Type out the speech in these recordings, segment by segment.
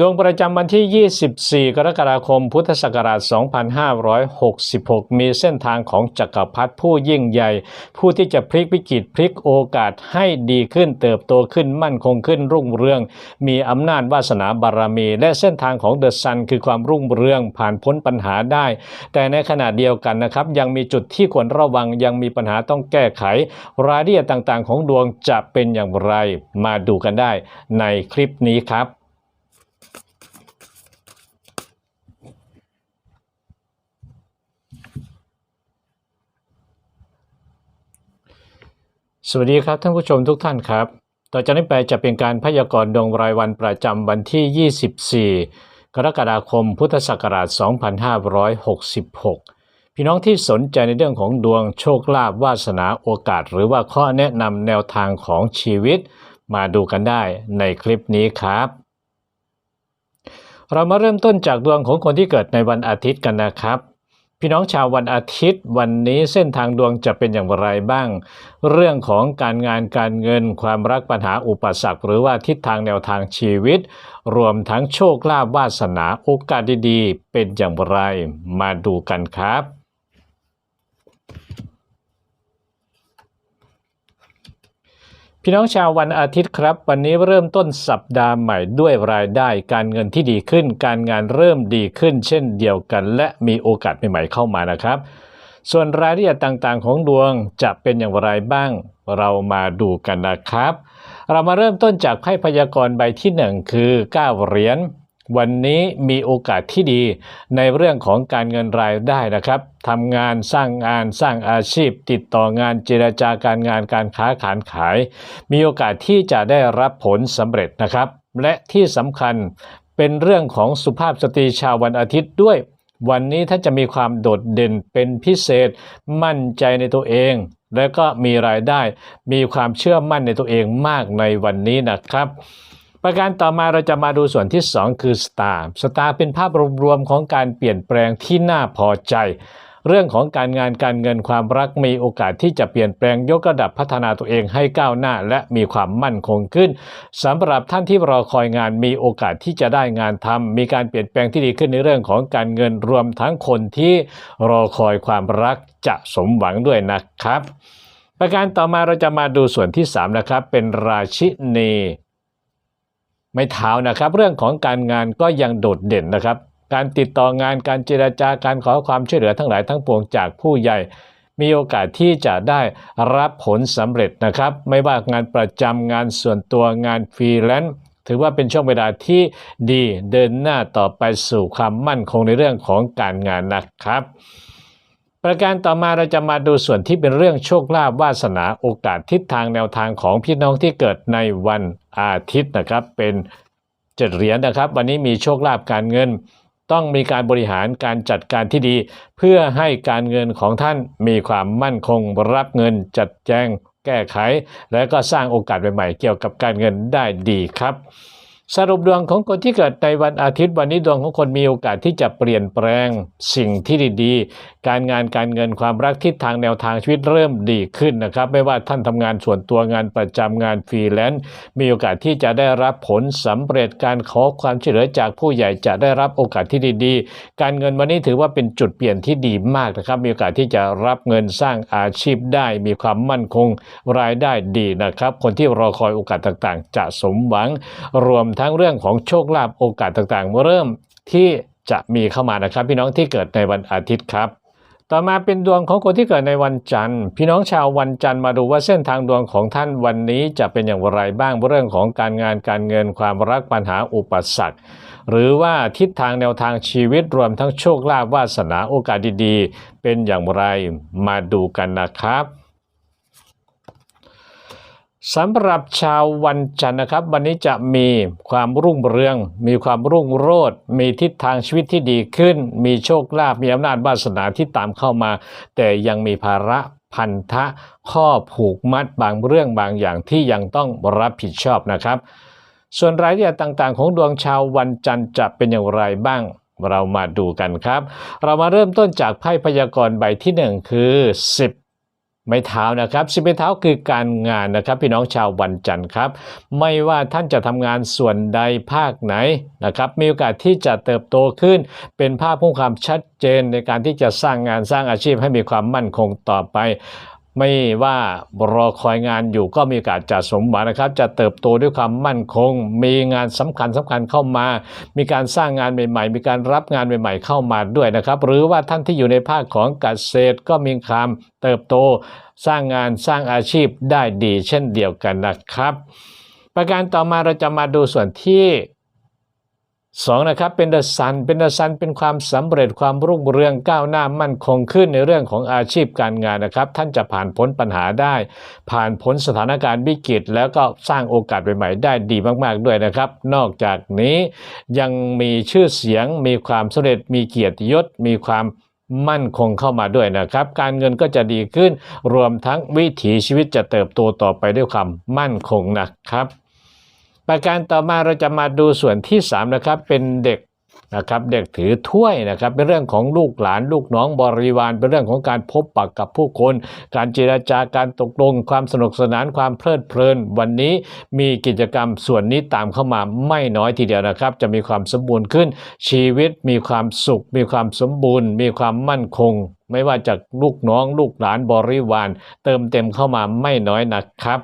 ดวงประจำวันที่ 24 กรกฎาคม พุทธศักราช 2566 มีเส้นทางของจักรพรรดิผู้ยิ่งใหญ่ ผู้ที่จะพลิกวิกฤตพลิกโอกาสให้ดีขึ้นเติบโตขึ้นมั่นคงขึ้นรุ่งเรือง มีอำนาจวาสนาบารมี และเส้นทางของเดอะซันคือความรุ่งเรืองผ่านพ้นปัญหาได้ แต่ในขณะเดียวกันนะครับ ยังมีจุดที่ควรระวังยังมีปัญหาต้องแก้ไข รายละเอียดต่างๆ ของดวงจะเป็นอย่างไร มาดูกันได้ในคลิปนี้ครับ สวัสดีครับท่านผู้ชมทุกท่านครับ ต่อจากนี้ไปจะเป็นการพยากรณ์ดวงรายวันประจำวันที่ 24 กรกฎาคม พุทธศักราช 2566 พี่น้องที่สนใจในเรื่องของดวงโชคลาภวาสนาโอกาส หรือว่าข้อแนะนำแนวทางของชีวิต มาดูกันได้ในคลิปนี้ครับ เรามาเริ่มต้นจากดวงของคนที่เกิดในวันอาทิตย์กันนะครับ พี่น้องชาววันอาทิตย์ วันนี้เส้นทางดวงจะเป็นอย่างไรบ้าง เรื่องของการงานการเงินความรักปัญหาอุปสรรค หรือว่าทิศทางแนวทางชีวิต รวมทั้งโชคลาภวาสนาโอกาสดีๆ เป็นอย่างไร มาดูกันครับ พี่น้องชาววันอาทิตย์ครับ วันนี้เริ่มต้นสัปดาห์ใหม่ด้วยรายได้ การเงินที่ดีขึ้น การงานเริ่มดีขึ้น เช่นเดียวกัน และมีโอกาสใหม่ๆเข้ามานะครับ ส่วนรายละเอียดต่างๆ ของดวงจะเป็นอย่างไรบ้าง เรามาดูกันนะครับ เรามาเริ่มต้นจากไพ่พยากรณ์ใบที่ 1 คือ 9 เหรียญ วันนี้มีโอกาสที่ดีในเรื่องของการเงินรายได้นะครับทำงานสร้างงานสร้างอาชีพ ติดต่องานเจรจาการงานการค้าขายขาย มีโอกาสที่จะได้รับผลสำเร็จนะครับ และที่สำคัญเป็นเรื่องของสุภาพสตรีชาววันอาทิตย์ด้วย วันนี้ท่าจะมีความโดดเด่นเป็นพิเศษ มั่นใจในตัวเอง และก็มีรายได้ มีความเชื่อมั่นในตัวเองมากในวันนี้นะครับ ประการต่อมาเราจะมาดูส่วนที่ 2 คือสตาร์สตาร์เป็นภาพรวมๆของการเปลี่ยนแปลงที่น่าพอใจ เรื่องของการงานการเงินความรักมีโอกาสที่จะเปลี่ยนแปลงยกระดับพัฒนาตัวเองให้ก้าวหน้า และมีความมั่นคงขึ้นสำหรับท่านที่รอคอยงานมีโอกาสที่จะได้งานทำมีการเปลี่ยนแปลงที่ดีขึ้นในเรื่องของการเงินรวมทั้งคนที่รอคอยความรักจะสมหวังด้วยนะครับ ประการต่อมาเราจะมาดูส่วนที่3นะครับเป็นราชินี ไม่เท้านะครับ เรื่องของการงานก็ยังโดดเด่นนะครับ การติดต่องานการเจราจาการขอความช่วยเหลือทั้งหลายทั้งปวงจากผู้ใหญ่ มีโอกาสที่จะได้รับผลสำเร็จนะครับ ไม่ว่างานประจำงานส่วนตัวงานฟรีแลนซ์ถือว่าเป็นช่วงเวลาที่ดีเดินหน้าต่อไปสู่ความมั่นคงในเรื่องของการงานนะครับ ประการต่อมาเราจะมาดูส่วนที่เป็นเรื่องโชคลาภวาสนาโอกาสทิศทางแนวทางของพี่น้องที่เกิดในวันอาทิตย์นะครับเป็นเจ็ดเหรียญนะครับ วันนี้มีโชคลาภการเงิน ต้องมีการบริหารการจัดการที่ดี เพื่อให้การเงินของท่านมีความมั่นคงรับเงินจัดแจงแก้ไข และก็สร้างโอกาสใหม่ๆเกี่ยวกับการเงินได้ดีครับ สรุปดวงของคนที่เกิดในวันอาทิตย์วันนี้ดวงของคนมีโอกาสที่จะเปลี่ยนแปลงสิ่งที่ดีๆ การงานการเงินความรักทิศทางแนวทางชีวิตเริ่มดีขึ้นนะครับ ไม่ว่าท่านทำงานส่วนตัวงานประจำงานฟรีแลนซ์มีโอกาสที่จะได้รับผลสำเร็จการขอความช่วยเหลือจากผู้ใหญ่จะได้รับโอกาสที่ดีๆ การเงินวันนี้ถือว่าเป็นจุดเปลี่ยนที่ดีมากนะครับ มีโอกาสที่จะรับเงินสร้างอาชีพได้ มีความมั่นคงรายได้ดีนะครับ คนที่รอคอยโอกาสต่างๆ จะสมหวังรวมทั้ั้งเรื่องของโชคลาภโอกาสต่างๆ เริ่มที่จะมีเข้ามานะครับ พี่น้องที่เกิดในวันอาทิตย์ครับ ต่อมาเป็นดวงของคนที่เกิดในวันจันทร์ พี่น้องชาววันจันทร์มาดูว่าเส้นทางดวงของท่านวันนี้จะเป็นอย่างไรบ้างเรื่องของการงานการเงินความรักปัญหาอุปสรรคหรือว่าทิศทางแนวทางชีวิตรวมทั้งโชคลาภวาสนาโอกาสดีๆ เป็นอย่างไรมาดูกันนะครับ สำหรับชาววันจันทร์นะครับ วันนี้จะมีความรุ่งเรือง มีความรุ่งโรจน์มีทิศทางชีวิตที่ดีขึ้น มีโชคลาภมีอำนาจวาสนาที่ตามเข้ามา แต่ยังมีภาระพันธะ ข้อผูกมัดบางเรื่องบางอย่างที่ยังต้องรับผิดชอบนะครับ ส่วนรายละเอียดต่างๆ ของดวงชาววันจันทร์จะเป็นอย่างไรบ้างเรามาดูกันครับ เรามาเริ่มต้นจากไพ่พยากรณ์ใบที่หนึ่งคือ 10 ไม้เท้านะครับสิบไม้เท้าคือการงานนะครับ พี่น้องชาววันจันทร์ครับ ไม่ว่าท่านจะทำงานส่วนใดภาคไหนนะครับ มีโอกาสที่จะเติบโตขึ้น เป็นภาพพุ่งความชัดเจนในการที่จะสร้างงานสร้างอาชีพให้มีความมั่นคงต่อไป ไม่ว่ารอคอยงานอยู่ก็มีโอกาสจะสมหวังนะครับ จะเติบโตด้วยความมั่นคง มีงานสำคัญสำคัญเข้ามา มีการสร้างงานใหม่ ๆ มีการรับงานใหม่ ๆ เข้ามาด้วยนะครับ หรือว่าท่านที่อยู่ในภาคของเกษตรก็มีความเติบโต สร้างงานสร้างอาชีพได้ดีเช่นเดียวกันนะครับ ประการต่อมาเราจะมาดูส่วนที่ สองนะครับเป็นเดอะซันเป็นเดอะซันเป็นความสำเร็จความรุ่งเรืองก้าวหน้ามั่นคงขึ้นในเรื่องของอาชีพการงานนะครับ ท่านจะผ่านพ้นปัญหาได้ ผ่านพ้นสถานการณ์วิกฤต แล้วก็สร้างโอกาสใหม่ๆได้ดีมากๆด้วยนะครับ นอกจากนี้ยังมีชื่อเสียง มีความสำเร็จมีเกียรติยศ มีความมั่นคงเข้ามาด้วยนะครับ การเงินก็จะดีขึ้น รวมทั้งวิถีชีวิตจะเติบโตต่อไปด้วยความมั่นคงนะครับ ประการต่อมาเราจะมาดูส่วนที่3นะครับเป็นเด็กนะครับเด็กถือถ้วยนะครับเป็นเรื่องของลูกหลานลูกน้องบริวารเป็นเรื่องของการพบปะกับผู้คน การเจราจาการตกลงความสนุกสนานความเพลิดเพลิน วันนี้มีกิจกรรมส่วนนี้ตามเข้ามาไม่น้อยทีเดียวนะครับ จะมีความสมบูรณ์ขึ้น ชีวิตมีความสุข มีความสมบูรณ์ มีความมั่นคง ไม่ว่าจากลูกน้องลูกหลานบริวาร เติมเต็มเข้ามาไม่น้อยนะครับ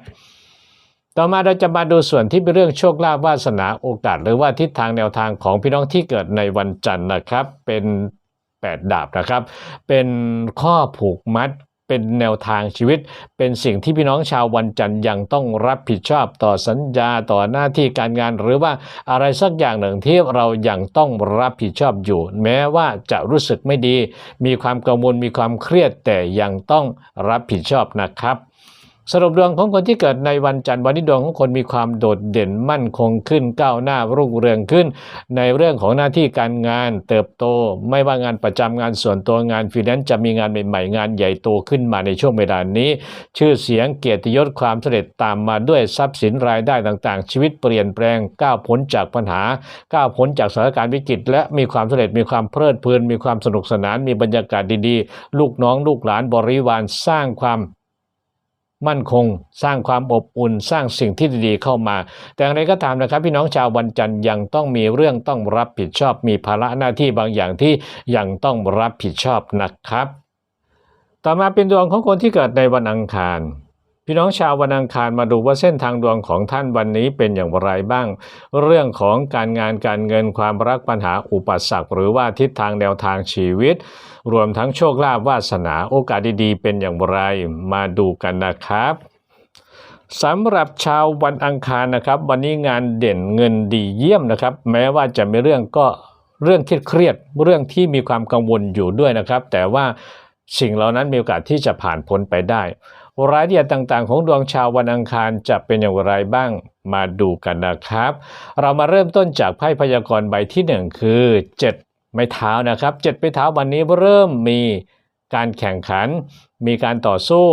ต่อมาเราจะมาดูส่วนที่เป็นเรื่องโชคลาภวาสนาโอกาส หรือว่าทิศทางแนวทางของพี่น้องที่เกิดในวันจันทร์นะครับ เป็นแปดดาบนะครับ เป็นข้อผูกมัดเป็นแนวทางชีวิต เป็นสิ่งที่พี่น้องชาววันจันทร์ยังต้องรับผิดชอบต่อสัญญาต่อหน้าที่การงาน หรือว่าอะไรสักอย่างหนึ่งที่เรายังต้องรับผิดชอบอยู่ แม้ว่าจะรู้สึกไม่ดี มีความกังวลมีความเครียดแต่ยังต้องรับผิดชอบนะครับ สรุปดวงของคนที่เกิดในวันจันทร์วันนี้ดวงของคนมีความโดดเด่นมั่นคงขึ้นก้าวหน้ารุ่งเรืองขึ้น ในเรื่องของหน้าที่การงานเติบโต ไม่ว่างานประจำงานส่วนตัวงานฟรีแลนซ์จะมีงานใหม่ๆงานใหญ่โตขึ้นมาในช่วงเวลานี้ ชื่อเสียงเกียรติยศความสำเร็จตามมาด้วยทรัพย์สินรายได้ต่างๆ ชีวิตเปลี่ยนแปลงก้าวพ้นจากปัญหาก้าวพ้นจากสถานการณ์วิกฤต และมีความสำเร็จมีความเพลิดเพลินมีความสนุกสนานมีบรรยากาศดีๆ ลูกน้องลูกหลานบริวารสร้างความ มั่นคง สร้างความอบอุ่นสร้างสิ่งที่ดีๆเข้ามา แต่อย่างไรก็ตามนะครับ พี่น้องชาววันจันทร์ยังต้องมีเรื่องต้องรับผิดชอบ มีภาระหน้าที่บางอย่างที่ยังต้องรับผิดชอบนะครับ ต่อมาเป็นดวงของคนที่เกิดในวันอังคาร พี่น้องชาววันอังคารมาดูว่าเส้นทางดวงของท่านวันนี้เป็นอย่างไรบ้าง เรื่องของการงานการเงินความรักปัญหาอุปสรรคหรือว่าทิศทางแนวทางชีวิต รวมทั้งโชคลาภวาสนาโอกาสดีๆ เป็นอย่างไรมาดูกันนะครับสำหรับชาววันอังคารนะครับ วันนี้งานเด่นเงินดีเยี่ยมนะครับ แม้ว่าจะมีเรื่องก็เรื่องเครียดเรื่องที่มีความกังวลอยู่ด้วยนะครับ แต่ว่าสิ่งเหล่านั้นมีโอกาสที่จะผ่านพ้นไปได้ รายละเอียดต่างๆ ของดวงชาววันอังคารจะเป็นอย่างไรบ้าง มาดูกันนะครับ เรามาเริ่มต้นจากไพ่พยากรณ์ใบที่หนึ่งคือ 7 ไม้เท้านะครับเจ็ดไม้เท้าวันนี้เริ่มมีการแข่งขัน มีการต่อสู้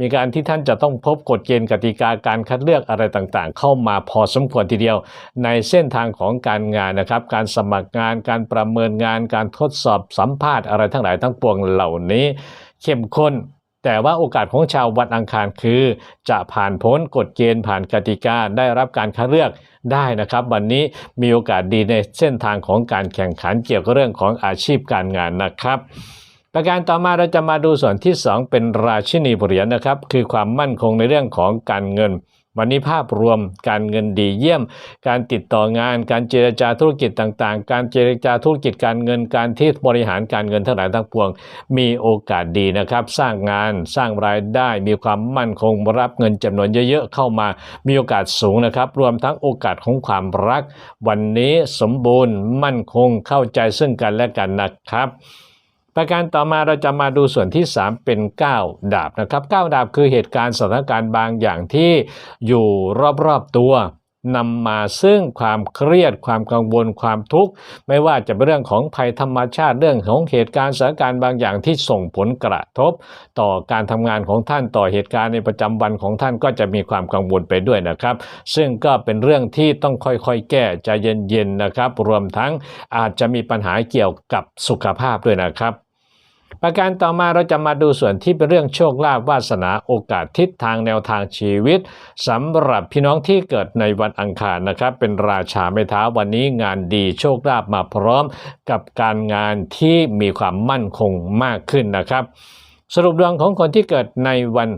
มีการที่ท่านจะต้องพบกฎเกณฑ์กติกาการคัดเลือกอะไรต่างๆ เข้ามาพอสมควรทีเดียว ในเส้นทางของการงานนะครับ การสมัครงาน การประเมินงาน การทดสอบสัมภาษณ์อะไรทั้งหลายทั้งปวงเหล่านี้ เข้มข้น แต่ว่าโอกาสของชาววันอังคารคือ จะผ่านพ้นกฎเกณฑ์ผ่านกติกาได้รับการคัดเลือกได้นะครับ วันนี้มีโอกาสดีในเส้นทางของการแข่งขันเกี่ยวกับเรื่องของอาชีพการงานนะครับประการต่อมาเราจะมาดูส่วนที่ 2 เป็นราชินีเหรียญนะครับ คือความมั่นคงในเรื่องของการเงิน วันนี้ภาพรวมการเงินดีเยี่ยม การติดต่องาน การเจรจาธุรกิจต่างๆ การเจรจาธุรกิจการเงินการที่บริหารการเงินทั้งหลายทั้งปวง มีโอกาสดีนะครับ สร้างงานสร้างรายได้มีความมั่นคงรับเงินจำนวนเยอะๆเข้ามา มีโอกาสสูงนะครับ รวมทั้งโอกาสของความรัก วันนี้สมบูรณ์มั่นคงเข้าใจซึ่งกันและกันนะครับ ประการต่อมาเราจะมาดูส่วนที่ 3 เป็น 9 ดาบนะครับ 9 ดาบคือเหตุการณ์สถานการณ์บางอย่างที่อยู่รอบๆตัวนำมาซึ่งความเครียดความกังวลความทุกข์ ไม่ว่าจะเป็นเรื่องของภัยธรรมชาติเรื่องของเหตุการณ์สถานการณ์บางอย่างที่ส่งผลกระทบ ต่อการทำงานของท่านต่อเหตุการณ์ในประจำวันของท่านก็จะมีความกังวลไปด้วยนะครับ ซึ่งก็เป็นเรื่องที่ต้องค่อยๆ แก้ใจเย็นๆนะครับ รวมทั้งอาจจะมีปัญหาเกี่ยวกับสุขภาพด้วยนะครับ ประการต่อมาเราจะมาดูส่วนที่เป็นเรื่องโชคลาภวาสนาโอกาสทิศทางแนวทางชีวิตสำหรับพี่น้องที่เกิดในวันอังคารนะครับ เป็นราชาไม้เท้าวันนี้งานดีโชคลาภมาพร้อมกับการงานที่มีความมั่นคงมากขึ้นนะครับ สรุปดวงของคนที่เกิดในวัน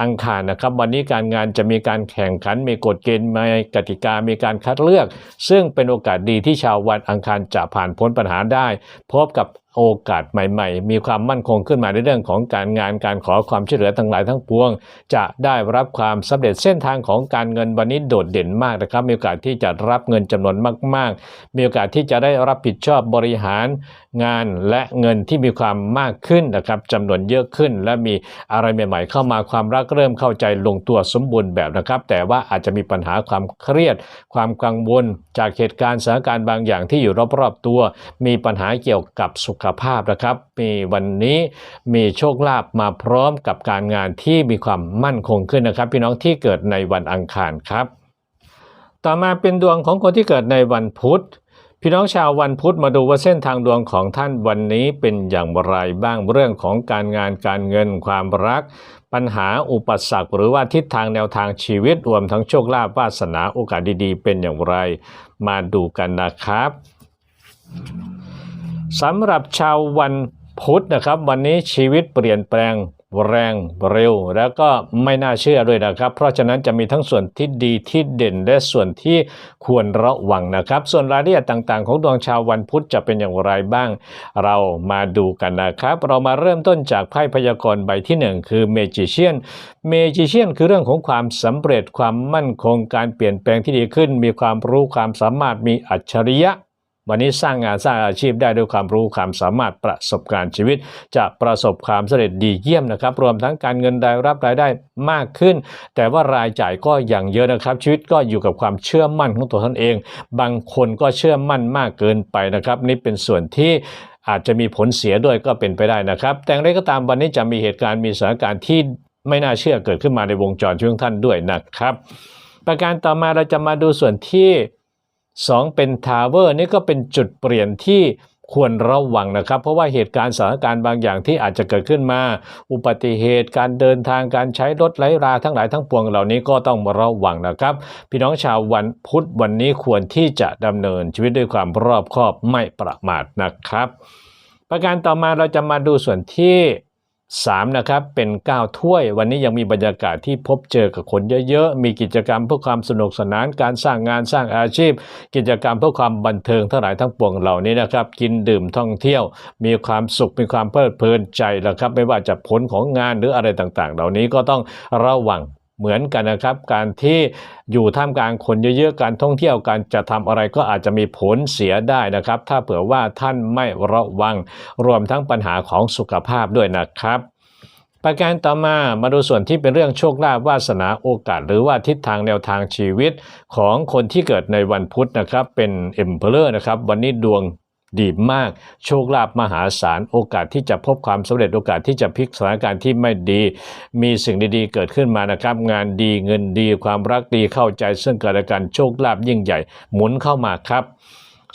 อังคารนะครับวันนี้การงานจะมีการแข่งขัน มีกฎเกณฑ์มีกติกามีการคัดเลือก ซึ่งเป็นโอกาสดีที่ชาววันอังคารจะผ่านพ้นปัญหาได้ พบกับ โอกาสใหม่ ๆ มีความมั่นคงขึ้นมาในเรื่องของการงานการขอความช่วยเหลือทั้งหลายทั้งปวง จะได้รับความสำเร็จเส้นทางของการเงินวันนี้โดดเด่นมากนะครับ มีโอกาสที่จะรับเงินจำนวนมาก ๆ มีโอกาสที่จะได้รับผิดชอบบริหารงานและเงินที่มีความมากขึ้นนะครับจำนวนเยอะขึ้น และมีอะไรใหม่ ๆ เข้ามาความรักเริ่มเข้าใจลงตัวสมบูรณ์แบบนะครับ แต่ว่าอาจจะมีปัญหาความเครียด ความกังวล จากเหตุการณ์สถานการณ์บางอย่างที่อยู่รอบๆตัว มีปัญหาเกี่ยวกับสุขภาพนะครับ มีวันนี้มีโชคลาภมาพร้อมกับการงานที่มีความมั่นคงขึ้นนะครับ พี่น้องที่เกิดในวันอังคารครับ ต่อมาเป็นดวงของคนที่เกิดในวันพุธพี่น้องชาววันพุธมาดูว่าเส้นทางดวงของท่านวันนี้เป็นอย่างไรบ้างเรื่องของการงานการเงินความรัก ปัญหาอุปสรรคหรือว่าทิศทางแนวทางชีวิตรวมทั้งโชคลาภวาสนาโอกาสดีๆ เป็นอย่างไร มาดูกันนะครับ สำหรับชาววันพุธนะครับ วันนี้ชีวิตเปลี่ยนแปลงแรงเร็ว แล้วก็ไม่น่าเชื่อด้วยนะครับ เพราะฉะนั้นจะมีทั้งส่วนที่ดีที่เด่นและส่วนที่ควรระวังนะครับ ส่วนรายละเอียดต่างๆ ของดวงชาววันพุธจะเป็นอย่างไรบ้าง เรามาดูกันนะครับ เรามาเริ่มต้นจากไพ่พยากรณ์ใบที่หนึ่งคือเมจิเชียนเมจิเชียนคือเรื่องของความสำเร็จความมั่นคงการเปลี่ยนแปลงที่ดีขึ้น มีความรู้ความสามารถมีอัจฉริยะ วันนี้สร้างงานสร้างอาชีพได้ด้วยความรู้ความสามารถประสบการณ์ชีวิต จะประสบความสำเร็จดีเยี่ยมนะครับ รวมทั้งการเงินรายรับรายได้มากขึ้น แต่ว่ารายจ่ายก็อย่างเยอะนะครับ ชีวิตก็อยู่กับความเชื่อมั่นของตัวท่านเอง บางคนก็เชื่อมั่นมากเกินไปนะครับ นี่เป็นส่วนที่อาจจะมีผลเสียด้วยก็เป็นไปได้นะครับ แต่อย่างไรก็ตามวันนี้จะมีเหตุการณ์มีสถานการณ์ที่ไม่น่าเชื่อเกิดขึ้นมาในวงจรชีวิตของท่านด้วยนะครับ ประการต่อมาเราจะมาดูส่วนที่ 2 เป็นทาวเวอร์นี่ก็เป็นจุดเปลี่ยนที่ควรระวังนะครับ เพราะว่าเหตุการณ์สถานการณ์บางอย่างที่อาจจะเกิดขึ้นมา อุบัติเหตุการเดินทางการใช้รถไร้ราทั้งหลายทั้งปวงเหล่านี้ก็ต้องระวังนะครับ พี่น้องชาววันพุธวันนี้ควรที่จะดำเนินชีวิตด้วยความรอบคอบไม่ประมาทนะครับ ประการต่อมาเราจะมาดูส่วนที่ 3นะครับเป็น 9 ถ้วย วันนี้ยังมีบรรยากาศที่พบเจอกับคนเยอะๆ มีกิจกรรมเพื่อความสนุกสนานการสร้างงานสร้างอาชีพ กิจกรรมเพื่อความบันเทิงทั้งหลายทั้งปวงเหล่านี้นะครับกินดื่มท่องเที่ยว มีความสุขมีความเพลิดเพลินใจนะครับไม่ว่าจะผลของงานหรืออะไรต่างๆ เหล่านี้ก็ต้องระวัง เหมือนกันนะครับ การที่อยู่ท่ามกลางคนเยอะๆ การท่องเที่ยวการจะทำอะไรก็อาจจะมีผลเสียได้นะครับ ถ้าเผื่อว่าท่านไม่ระวังรวมทั้งปัญหาของสุขภาพด้วยนะครับประการต่อมามาดูส่วนที่เป็นเรื่องโชคลาภวาสนาโอกาส หรือว่าทิศทางแนวทางชีวิตของคนที่เกิดในวันพุธนะครับ เป็นเอ็มเพลเลอร์นะครับ วันนี้ดวง ดีมาก โชคลาภมหาศาลโอกาสที่จะพบความสำเร็จโอกาสที่จะพลิกสถานการณ์ที่ไม่ดี มีสิ่งดีๆ เกิดขึ้นมานะครับ งานดีเงินดีความรักดีเข้าใจซึ่งกันและกันโชคลาภยิ่งใหญ่ หมุนเข้ามาครับ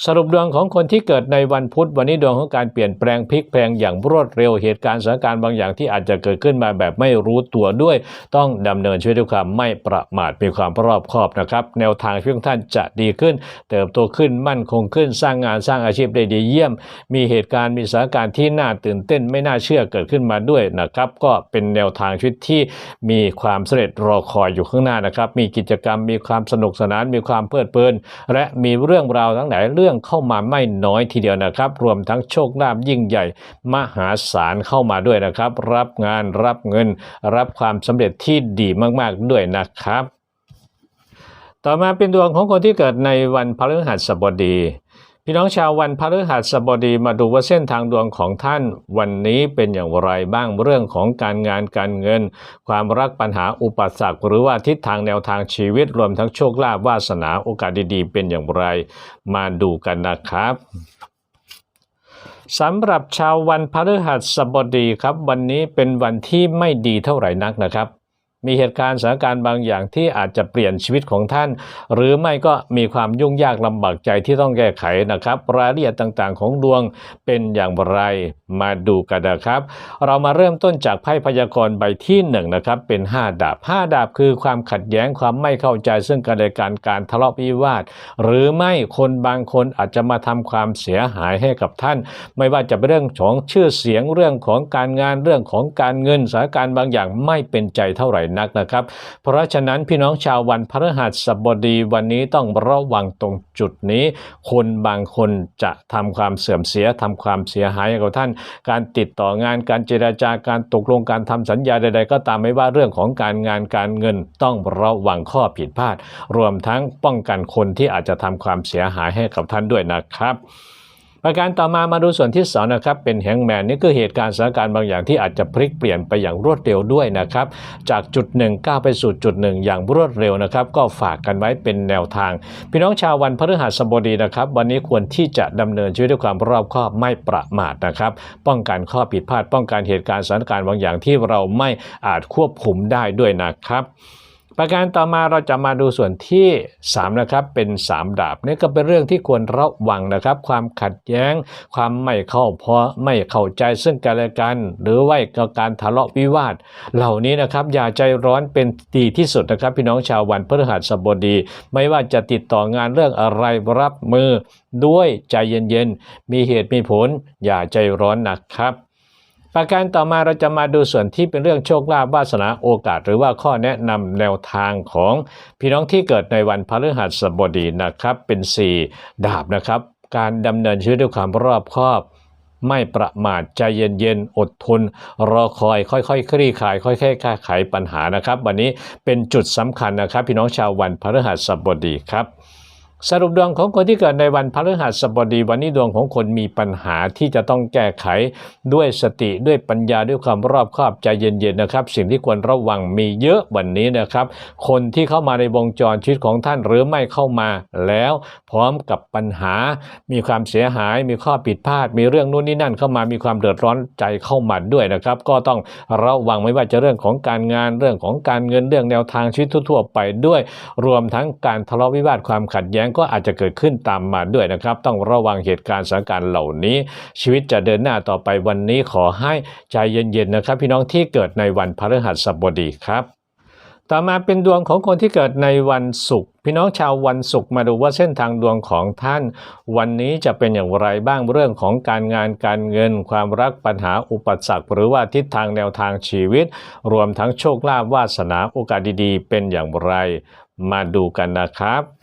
สรุปดวงของคนที่เกิดในวันพุธวันนี้ดวงของการเปลี่ยนแปลงพลิกแปลงอย่างรวดเร็วเหตุการณ์สถานการณ์บางอย่างที่อาจจะเกิดขึ้นมาแบบไม่รู้ตัวด้วย ต้องดำเนินชีวิตด้วยความไม่ประมาทมีความรอบคอบนะครับ แนวทางชีวิตท่านจะดีขึ้น เติบโตขึ้นมั่นคงขึ้นสร้างงานสร้างอาชีพได้ดีเยี่ยม มีเหตุการณ์มีสถานการณ์ที่น่าตื่นเต้นไม่น่าเชื่อเกิดขึ้นมาด้วยนะครับก็เป็นแนวทางชีวิตที่มีความสำเร็จรอคอยอยู่ข้างหน้านะครับมีกิจกรรมมีความสนุกสนานมีความเพลิดเพลิน และมีเรื่องราวทั้งหลายเรื่องเข้ามาไม่น้อยทีเดียวนะครับ รวมทั้งโชคลาภยิ่งใหญ่ มหาศาลเข้ามาด้วยนะครับ รับงานรับเงิน รับความสำเร็จที่ดีมากๆด้วยนะครับ ต่อมาเป็นดวงของคนที่เกิดในวันพฤหัสบดี พี่น้องชาววันพฤหัสบดีมาดูว่าเส้นทางดวงของท่านวันนี้เป็นอย่างไรบ้างเรื่องของการงานการเงิน ความรักปัญหาอุปสรรคหรือว่าทิศทางแนวทางชีวิตรวมทั้งโชคลาภวาสนาโอกาสดีๆ เป็นอย่างไร มาดูกันนะครับสำหรับชาววันพฤหัสบดีครับ วันนี้เป็นวันที่ไม่ดีเท่าไหร่นักนะครับ มีเหตุการณ์สถานการณ์บางอย่างที่อาจจะเปลี่ยนชีวิตของท่าน หรือไม่ก็มีความยุ่งยากลำบากใจที่ต้องแก้ไขนะครับ รายละเอียดต่างๆ ของดวงเป็นอย่างไรมาดูกันนะครับ เรามาเริ่มต้นจากไพ่พยากรณ์ใบที่1นงนะครับเป็น 5 ดาบ 5 ดาบคือความขัดแย้งความไม่เข้าใจซึ่งกันและกันการทะเลาะวิวาท หรือไม่คนบางคนอาจจะมาทำความเสียหายให้กับท่าน ไม่ว่าจะเป็นเรื่องของชื่อเสียงเรื่องของการงานเรื่องของการเงินสถานการณ์บางอย่างไม่เป็นใจเท่าไหร่นักนะครับ เพราะฉะนั้นพี่น้องชาววันพฤหัสบดีวันนี้ต้องระวังตรงจุดนี้ คนบางคนจะทำความเสื่อมเสียทำความเสียหายให้กับท่าน การติดต่องานการเจราจาการตกลงการทำสัญญาใด ๆ ก็ตามไม่ว่าเรื่องของการงานการเงินต้องระวังข้อผิดพลาด รวมทั้งป้องกันคนที่อาจจะทำความเสียหายให้กับท่านด้วยนะครับ ประการต่อมามาดูส่วนที่สองนะครับเป็นแฮงแมนนี่คือเหตุการณ์สถานการณ์บางอย่างที่อาจจะพลิกเปลี่ยนไปอย่างรวดเร็วด้วยนะครับ จากจุดหนึ่งก้าวไปสู่จุดหนึ่งอย่างรวดเร็วนะครับ ก็ฝากกันไว้เป็นแนวทาง พี่น้องชาววันพฤหัสบดีนะครับ วันนี้ควรที่จะดำเนินชีวิตด้วยความรอบคอบไม่ประมาทนะครับ ป้องกันข้อผิดพลาด ป้องกันเหตุการณ์สถานการณ์บางอย่างที่เราไม่อาจควบคุมได้ด้วยนะครับ ประการต่อมาเราจะมาดูส่วนที่3นะครับเป็น3ดาบนี่ก็เป็นเรื่องที่ควรระวังนะครับ ความขัดแย้ง ความไม่เข้าพอไม่เข้าใจซึ่งกันและกัน หรือว่าการทะเลาะวิวาท เหล่านี้นะครับอย่าใจร้อนเป็นดีที่สุดนะครับ พี่น้องชาววันพฤหัสบดี ไม่ว่าจะติดต่องานเรื่องอะไรรับมือด้วยใจเย็นๆมีเหตุมีผลอย่าใจร้อนนะครับ ประการต่อมาเราจะมาดูส่วนที่เป็นเรื่องโชคลาภวาสนาโอกาส หรือว่าข้อแนะนำแนวทางของพี่น้องที่เกิดในวันพฤหัสบดีนะครับ เป็น 4 ดาบนะครับ การดำเนินชีวิตด้วยความรอบคอบไม่ประมาทใจเย็นๆ อดทน รอคอย ค่อยๆคคลี่คลาย ค่อยๆแก้ไขปัญหานะครับ วันนี้เป็นจุดสำคัญนะครับ พี่น้องชาววันพฤหัสบดีครับ สรุปดวงของคนที่เกิดในวันพฤหัสบดีวันนี้ดวงของคนมีปัญหาที่จะต้องแก้ไขด้วยสติด้วยปัญญาด้วยความรอบคอบใจเย็นๆนะครับ สิ่งที่ควรระวังมีเยอะวันนี้นะครับ คนที่เข้ามาในวงจรชีวิตของท่านหรือไม่เข้ามาแล้ว พร้อมกับปัญหา มีความเสียหาย มีข้อผิดพลาด มีเรื่องนู่นนี่นั่นเข้ามามีความเดือดร้อนใจเข้ามาด้วยนะครับ ก็ต้องระวังไม่ว่าจะเรื่องของการงานเรื่องของการเงินเรื่องแนวทางชีวิตทั่วๆไปด้วย รวมทั้งการทะเลาะวิวาทความขัดแย้งก็อาจจะเกิดขึ้นตามมาด้วยนะครับ ต้องระวังเหตุการณ์สถานการณ์เหล่านี้ ชีวิตจะเดินหน้าต่อไปวันนี้ขอให้ใจเย็นๆนะครับ พี่น้องที่เกิดในวันพฤหัสบดีครับต่อมาเป็นดวงของคนที่เกิดในวันศุกร์พี่น้องชาววันศุกร์มาดูว่าเส้นทางดวงของท่าน วันนี้จะเป็นอย่างไรบ้างเรื่องของการงานการเงิน ความรักปัญหาอุปสรรคหรือว่าทิศทางแนวทางชีวิต รวมทั้งโชคลาภวาสนาโอกาสดีๆ เป็นอย่างไร มาดูกันนะครับ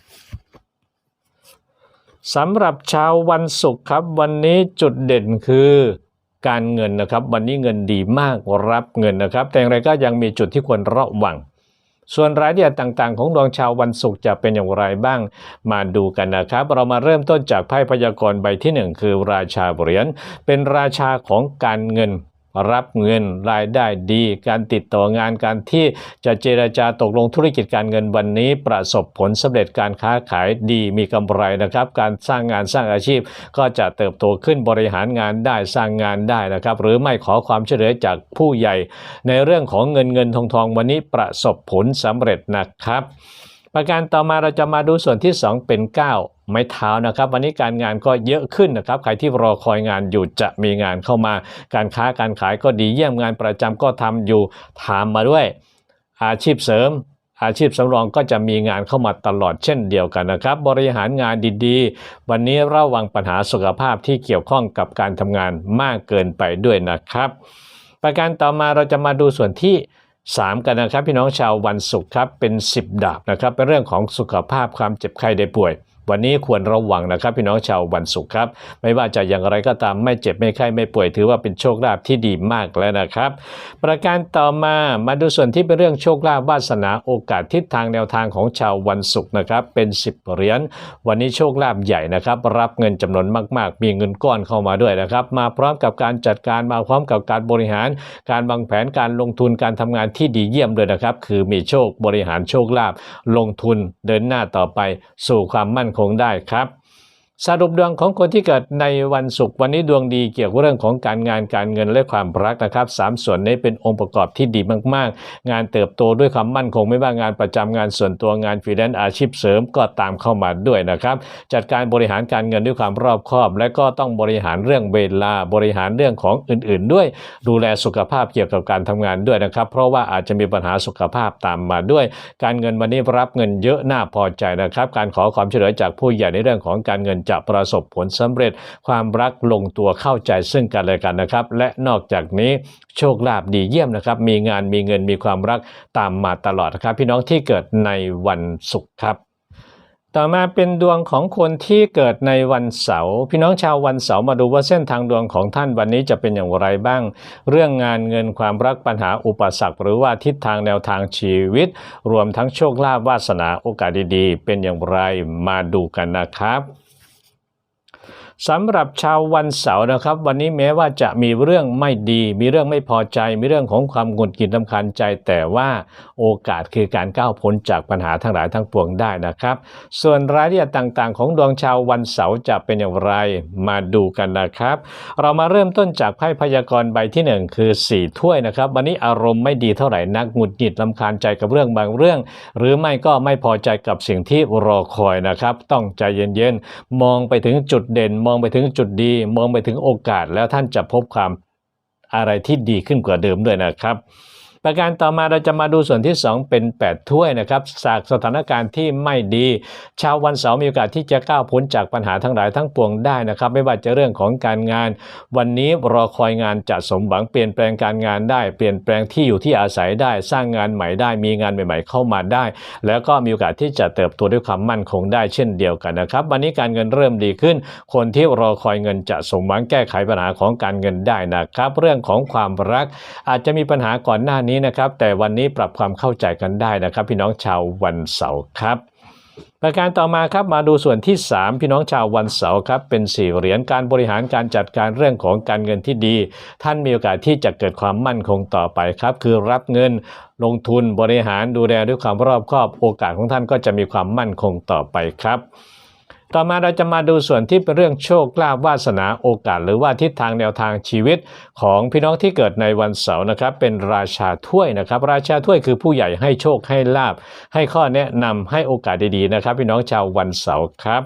สำหรับชาววันศุกร์ครับ วันนี้จุดเด่นคือการเงินนะครับ วันนี้เงินดีมากรับเงินนะครับ แต่อย่างไรก็ยังมีจุดที่ควรระวัง ส่วนรายละเอียดต่างๆ ของดวงชาววันศุกร์จะเป็นอย่างไรบ้าง มาดูกันนะครับ เรามาเริ่มต้นจากไพ่พยากรณ์ใบที่หนึ่งคือราชาเหรียญเป็นราชาของการเงิน รับเงินรายได้ดี การติดต่องานการที่จะเจราจาตกลงธุรกิจการเงินวันนี้ ประสบผลสำเร็จการค้าขายดีมีกำไรนะครับ การสร้างงานสร้างอาชีพ ก็จะเติบโตขึ้นบริหารงานได้สร้างงานได้นะครับ หรือไม่ขอความช่วยเหลือจากผู้ใหญ่ ในเรื่องของเงินเงินทองทองวันนี้ประสบผลสำเร็จนะครับ ประการต่อมาเราจะมาดูส่วนที่ 2 เป็น 9 ไม้เท้านะครับ วันนี้การงานก็เยอะขึ้นนะครับใครที่รอคอยงานอยู่จะมีงานเข้ามา การค้าการขายก็ดีเยี่ยมงานประจำก็ทำอยู่ถามมาด้วย อาชีพเสริมอาชีพสำรองก็จะมีงานเข้ามาตลอดเช่นเดียวกันนะครับ บริหารงานดีๆ วันนี้ระวังปัญหาสุขภาพที่เกี่ยวข้องกับการทำงานมากเกินไปด้วยนะครับ ประการต่อมาเราจะมาดูส่วนที่ 3 กันนะครับพี่น้องชาววันศุกร์ครับเป็น 10 ดาบนะครับเป็นเรื่องของสุขภาพความเจ็บไข้ได้ป่วย วันนี้ควรระวังนะครับ พี่น้องชาววันศุกร์ครับ ไม่ว่าจะอย่างไรก็ตามไม่เจ็บไม่ไข้ไม่ป่วยถือว่าเป็นโชคลาภที่ดีมากแล้วนะครับ ประการต่อมามาดูส่วนที่เป็นเรื่องโชคลาภวาสนาโอกาสทิศทางแนวทางของชาววันศุกร์นะครับ เป็น 10เหรียญวันนี้โชคลาภใหญ่นะครับ รับเงินจำนวนมาก ๆ มีเงินก้อนเข้ามาด้วยนะครับ มาพร้อมกับการจัดการมาพร้อมกับการบริหาร การวางแผนการลงทุนการทำงานที่ดีเยี่ยมเลยนะครับ คือมีโชคบริหารโชคลาภลงทุนเดินหน้าต่อไปสู่ความมั่นคงได้ครับ สรุปดวงของคนที่เกิดในวันศุกร์วันนี้ดวงดีเกี่ยวกับเรื่องของการงานการเงินและความรักนะครับสามส่วนนี้เป็นองค์ประกอบที่ดีมากๆ งานเติบโตด้วยความมั่นคงไม่ว่างานประจำงานส่วนตัวงานฟรีแลนซ์อาชีพเสริมก็ตามเข้ามาด้วยนะครับ จัดการบริหารการเงินด้วยความรอบคอบ และก็ต้องบริหารเรื่องเวลาบริหารเรื่องของอื่นๆ ด้วย ดูแลสุขภาพเกี่ยวกับการทำงานด้วยนะครับ เพราะว่าอาจจะมีปัญหาสุขภาพตามมาด้วย การเงินวันนี้รับเงินเยอะน่าพอใจนะครับ การขอความช่วยเหลือจากผู้ใหญ่ในเรื่องของการเงินจะประสบผลสำเร็จ ความรักลงตัวเข้าใจซึ่งกันและกันนะครับ และนอกจากนี้โชคลาภดีเยี่ยมนะครับ มีงานมีเงินมีความรักตามมาตลอดนะครับ พี่น้องที่เกิดในวันศุกร์ครับต่อมาเป็นดวงของคนที่เกิดในวันเสาร์พี่น้องชาววันเสาร์มาดูว่าเส้นทางดวงของท่านวันนี้จะเป็นอย่างไรบ้าง เรื่องงานเงินความรักปัญหาอุปสรรค หรือว่าทิศทางแนวทางชีวิต รวมทั้งโชคลาภวาสนาโอกาสดีๆ เป็นอย่างไรมาดูกันนะครับ สำหรับชาววันเสาร์นะครับ วันนี้แม้ว่าจะมีเรื่องไม่ดี มีเรื่องไม่พอใจ มีเรื่องของความหงุดหงิดลำคาญใจ แต่ว่าโอกาสคือการก้าวพ้นจากปัญหาทั้งหลายทั้งปวงได้นะครับ ส่วนรายละเอียดต่างๆ ของดวงชาววันเสาร์จะเป็นอย่างไรมาดูกันนะครับ เรามาเริ่มต้นจากไพ่พยากรณ์ใบที่หนึ่งคือสี่ถ้วยนะครับ วันนี้อารมณ์ไม่ดีเท่าไหร่นักหงุดหงิดลำคาญใจกับเรื่องบางเรื่อง หรือไม่ก็ไม่พอใจกับสิ่งที่รอคอยนะครับ ต้องใจเย็นๆมองไปถึงจุดเด่นมองไปถึงจุดดี มองไปถึงโอกาสแล้วท่านจะพบความอะไรที่ดีขึ้นกว่าเดิมด้วยนะครับ ประการต่อมาเราจะมาดูส่วนที่ 2 เป็น 8 ถ้วยนะครับจากสถานการณ์ที่ไม่ดี ชาววันเสาร์มีโอกาสที่จะก้าวพ้นจากปัญหาทั้งหลายทั้งปวงได้นะครับ ไม่ว่าจะเรื่องของการงาน วันนี้รอคอยงานจะสมหวังเปลี่ยนแปลงการงานได้ เปลี่ยนแปลงที่อยู่ที่อาศัยได้ สร้างงานใหม่ได้ มีงานใหม่ ๆ เข้ามาได้ แล้วก็มีโอกาสที่จะเติบโตด้วยความมั่นคงได้เช่นเดียวกันนะครับ วันนี้การเงินเริ่มดีขึ้น คนที่รอคอยเงินจะสมหวังแก้ไขปัญหาของการเงินได้นะครับ เรื่องของความรักอาจจะมีปัญหาก่อนหน้านี้นะครับ แต่วันนี้ปรับความเข้าใจกันได้นะครับ พี่น้องชาววันเสาร์ครับ ประการต่อมาครับมาดูส่วนที่ 3 พี่น้องชาววันเสาร์ครับ เป็นสี่เหรียญการบริหารการจัดการเรื่องของการเงินที่ดี ท่านมีโอกาสที่จะเกิดความมั่นคงต่อไปครับ คือรับเงินลงทุนบริหารดูแลด้วยความรอบคอบโอกาสของท่านก็จะมีความมั่นคงต่อไปครับ ต่อมาเราจะมาดูส่วนที่เป็นเรื่องโชคลาภวาสนาโอกาส หรือว่าทิศทางแนวทางชีวิตของพี่น้องที่เกิดในวันเสาร์นะครับ เป็นราชาถ้วยนะครับ ราชาถ้วยคือผู้ใหญ่ให้โชคให้ลาบให้ข้อแนะนำให้โอกาสดีๆนะครับ พี่น้องชาววันเสาร์ครับ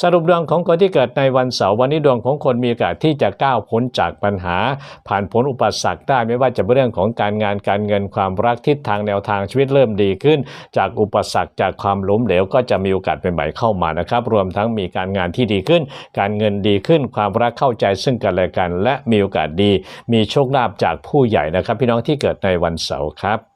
สรุปดวงของคนที่เกิดในวันเสาร์วันนี้ดวงของคนมีโอกาสที่จะก้าวพ้นจากปัญหา ผ่านพ้นอุปสรรคได้ไม่ว่าจะเป็นเรื่องของการงานการเงินความรักทิศทางแนวทางชีวิตเริ่มดีขึ้น จากอุปสรรคจากความล้มเหลวก็จะมีโอกาสเป็นใหม่เข้ามานะครับ รวมทั้งมีการงานที่ดีขึ้น การเงินดีขึ้น ความรักเข้าใจซึ่งกันและกัน และมีโอกาสดี มีโชคลาภจากผู้ใหญ่นะครับ พี่น้องที่เกิดในวันเสาร์ครับ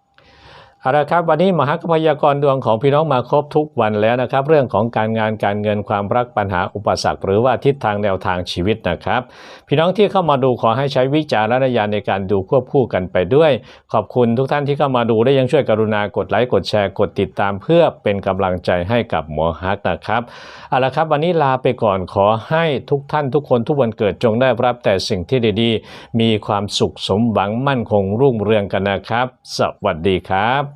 เอาละครับวันนี้มหากพยากรดวงของพี่น้องมาครบทุกวันแล้วนะครับ เรื่องของการงานการเงินความรักปัญหาอุปสรรค หรือว่าทิศทางแนวทางชีวิตนะครับ พี่น้องที่เข้ามาดูขอให้ใช้วิจารณญาณในการดูควบคู่กันไปด้วย ขอบคุณทุกท่านที่เข้ามาดูและยังช่วยกรุณากดไลค์กดแชร์กดติดตามเพื่อเป็นกำลังใจให้กับหมอฮักนะครับเอาละครับวันนี้ลาไปก่อนขอให้ทุกท่านทุกคนทุกวันเกิดจงได้รับแต่สิ่งที่ดีๆ มีความสุขสมหวังมั่นคงรุ่งเรืองกันนะครับ สวัสดีครับ